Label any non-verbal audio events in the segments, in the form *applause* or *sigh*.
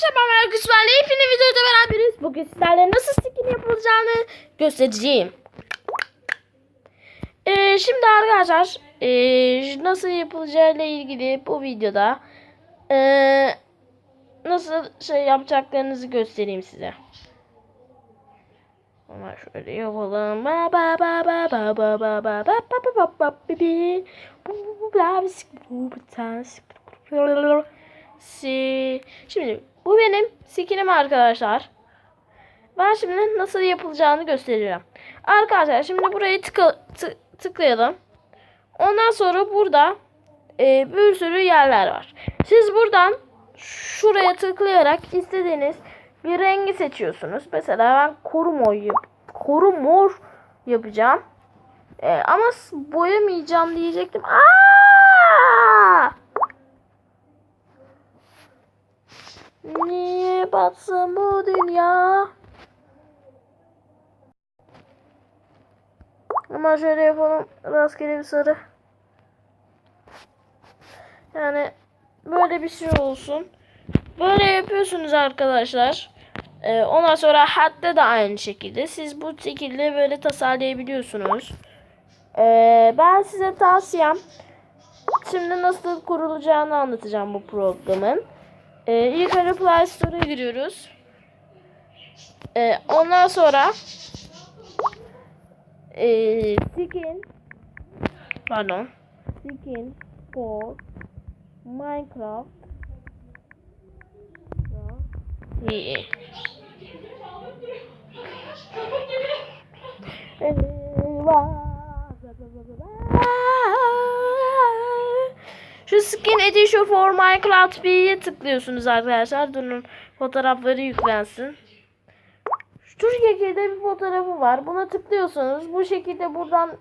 arkadaşlar ben videoda beraberiz. Bugün sizlerle nasıl skin yapılacağını göstereceğim. Ee, şimdi arkadaşlar ee, nasıl yapılacağıyla ilgili bu videoda ee, nasıl şey yapacaklarınızı göstereyim size. Ama şöyle yapalım. Ba ba ba ba ba ba ba ba ba ba ba ba ba tanesi. Si. Şimdi bu benim skinim arkadaşlar. Ben şimdi nasıl yapılacağını göstereceğim. Arkadaşlar şimdi burayı tıka, tı- tıklayalım. Ondan sonra burada e, bir sürü yerler var. Siz buradan şuraya tıklayarak istediğiniz bir rengi seçiyorsunuz. Mesela ben koru mor, koru mor yapacağım. E, ama boyamayacağım diyecektim. Aa! Batsın bu dünya? Ama şöyle yapalım. Rastgele bir sarı. Yani böyle bir şey olsun. Böyle yapıyorsunuz arkadaşlar. Ee, ondan sonra hatta da aynı şekilde. Siz bu şekilde böyle tasarlayabiliyorsunuz. Ee, ben size tavsiyem şimdi nasıl kurulacağını anlatacağım bu programın. Ee, ilk önce Play Store'a giriyoruz. Ee, ondan sonra ee, skin pardon skin for Minecraft iyi. Şu skin edition for Minecraft B'ye tıklıyorsunuz arkadaşlar. Durun fotoğrafları yüklensin. Şu şekilde bir fotoğrafı var. Buna tıklıyorsunuz. Bu şekilde buradan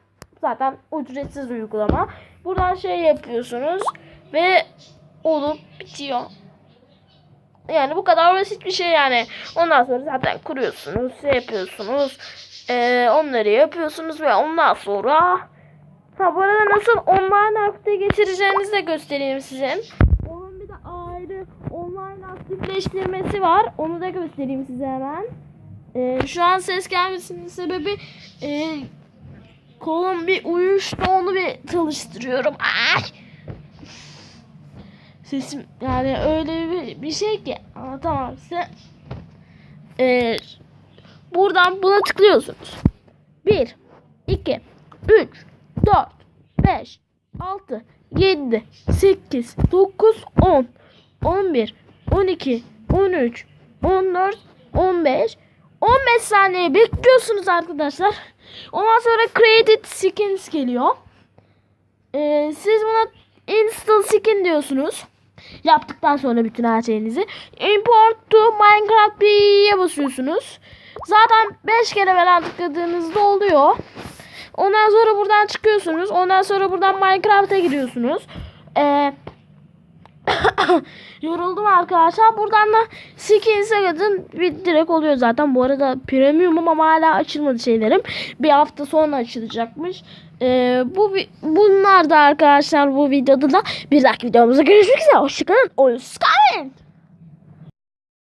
zaten ücretsiz uygulama. Buradan şey yapıyorsunuz ve olup bitiyor. Yani bu kadar basit bir şey yani. Ondan sonra zaten kuruyorsunuz, şey yapıyorsunuz. Ee, onları yapıyorsunuz ve ondan sonra Ha bu arada nasıl online aktif geçireceğinizi de göstereyim size. Onun bir de ayrı online aktifleştirmesi var. Onu da göstereyim size hemen. Ee, şu an ses gelmesinin sebebi e, kolum bir uyuştu onu bir çalıştırıyorum. Ay! Sesim yani öyle bir, bir şey ki anlatamam size. Ee, buradan buna tıklıyorsunuz. 1, 2, 3, 4, 5, 6, 7, 8, 9, 10, 11, 12, 13, 14, 15, 15 saniye bekliyorsunuz arkadaşlar. Ondan sonra created skins geliyor. Ee, siz buna install skin diyorsunuz. Yaptıktan sonra bütün her şeyinizi. Import to Minecraft B'ye basıyorsunuz. Zaten 5 kere falan tıkladığınızda oluyor. Ondan sonra buradan çıkıyorsunuz. Ondan sonra buradan Minecraft'a giriyorsunuz. Ee, *coughs* yoruldum arkadaşlar. Buradan da Skins'e gidin. Bir direkt oluyor zaten. Bu arada premiumum ama hala açılmadı şeylerim. Bir hafta sonra açılacakmış. Ee, bu bunlar da arkadaşlar bu videoda da bir dahaki videomuzda görüşmek üzere. Hoşçakalın. Oyun.